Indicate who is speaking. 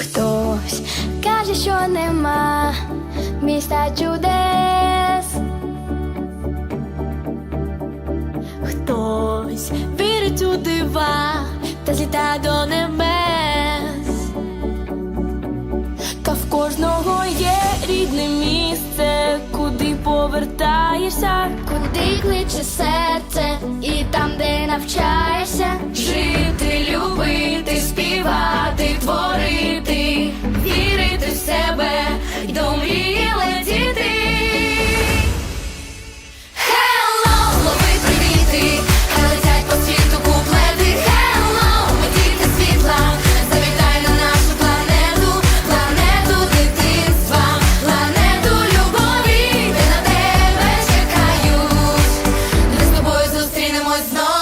Speaker 1: Хтось каже, що нема міста чудес. Хтось вірить у дива та зліта до небес. Та в кожного є рідне місце, куди повертаєшся, куди кличе серце, і там, де навчаєшся, зустрінемось знову.